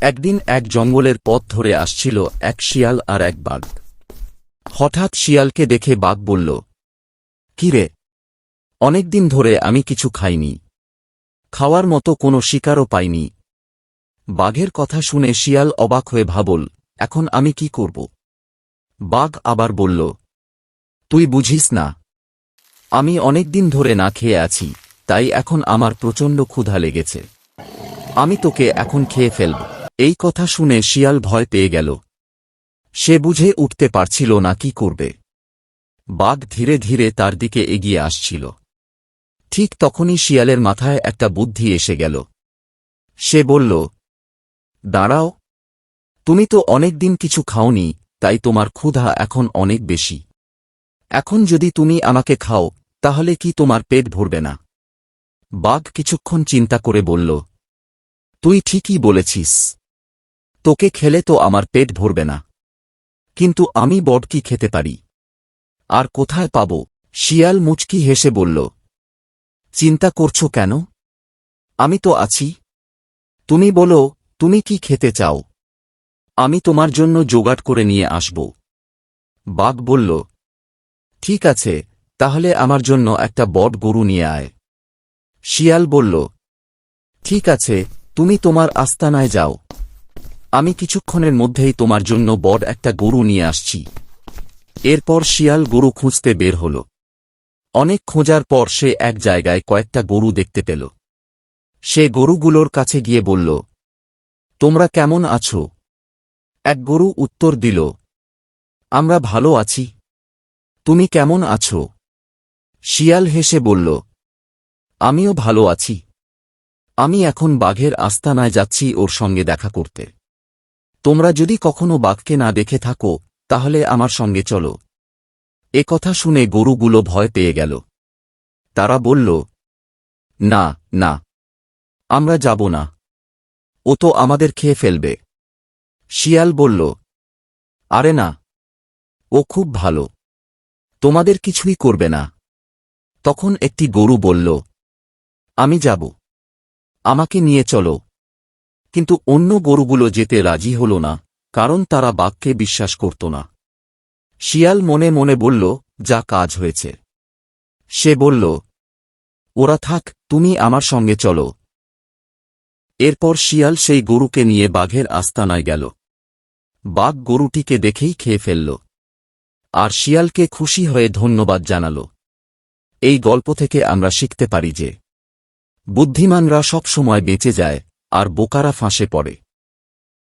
একদিন এক জঙ্গলের পথ ধরে আসছিল এক শিয়াল আর এক বাঘ। হঠাৎ শিয়ালকে দেখে বাঘ বলল, কি রে? অনেকদিন ধরে আমি কিছু খাইনি। খাওয়ার মতো কোনো শিকারও পাইনি বাঘের কথা শুনে শিয়াল অবাক হয়ে ভাবল, এখন আমি কি করব বাঘ আবার বলল, তুই বুঝিস না। আমি অনেকদিন ধরে না খেয়ে আছি, তাই এখন আমার প্রচণ্ড ক্ষুধা লেগেছে। আমি তোকে এখন খেয়ে ফেলব। এই কথা শুনে শিয়াল ভয় পেয়ে গেল। সে বুঝে উঠতে পারছিল না কি করবে। বাঘ ধীরে ধীরে তার দিকে এগিয়ে আসছিল। ঠিক তখনই শিয়ালের মাথায় একটা বুদ্ধি এসে গেল। সে বলল, দাঁড়াও, তুমি তো অনেকদিন কিছু খাওনি, তাই তোমার ক্ষুধা এখন অনেক বেশি। এখন যদি তুমি আমাকে খাও, তাহলে কি তোমার পেট ভরবে না? বাঘ কিছুক্ষণ চিন্তা করে বলল, তুই ঠিকই বলেছিস। তোকে খেলে তো আমার পেট ভরবে না। কিন্তু আমি বড কি খেতে পারি? আর কোথায় পাব? শিয়াল মুচকি হেসে বলল, চিন্তা করছ কেন? আমি তো আছি। তুমি বলো, তুমি কি খেতে চাও? আমি তোমার জন্য জোগাড় করে নিয়ে আসব। বাঘ বলল, ঠিক আছে, তাহলে আমার জন্য একটা বট গরু নিয়ে আয়। শিয়াল বলল, ঠিক আছে, তুমি তোমার আস্তানায় যাও। আমি কিছুক্ষণের মধ্যেই তোমার জন্য বড় একটা গরু নিয়ে আসছি। এরপর শিয়াল গরু খুঁজতে বের হল। অনেক খোঁজার পর সে এক জায়গায় কয়েকটা গরু দেখতে পেল। সে গরুগুলোর কাছে গিয়ে বলল, তোমরা কেমন আছো? এক গরু উত্তর দিল, আমরা ভালো আছি। তুমি কেমন আছো? শিয়াল হেসে বলল, আমিও ভালো আছি। আমি এখন বাঘের আস্তানায় যাচ্ছি ওর সঙ্গে দেখা করতে। তোমরা যদি কখনো বাঘকে না দেখে থাকো, তাহলে আমার সঙ্গে চলো। এ কথা শুনে গরুগুলো ভয় পেয়ে গেল। তারা বলল, না না, আমরা যাব না। ও তো আমাদের খেয়ে ফেলবে। শিয়াল বলল, আরে না, ও খুব ভালো। তোমাদের কিছুই করবে না। তখন একটি গরু বলল, আমি যাব। আমাকে নিয়ে চলো। কিন্তু অন্য গরুগুলো যেতে রাজি হল না, কারণ তারা বাঘকে বিশ্বাস করত না। শিয়াল মনে মনে বলল, যা কাজ হয়েছে। সে বলল, ওরা থাক, তুমি আমার সঙ্গে চলো। এরপর শিয়াল সেই গরুকে নিয়ে বাঘের আস্তানায় গেল। বাঘ গরুটিকে দেখেই খেয়ে ফেলল। আর শিয়ালকে খুশি হয়ে ধন্যবাদ জানাল। এই গল্প থেকে আমরা শিখতে পারি যে, বুদ্ধিমানরা সব সময় বেঁচে যায় আর বোকারা ফাঁসে পড়ে।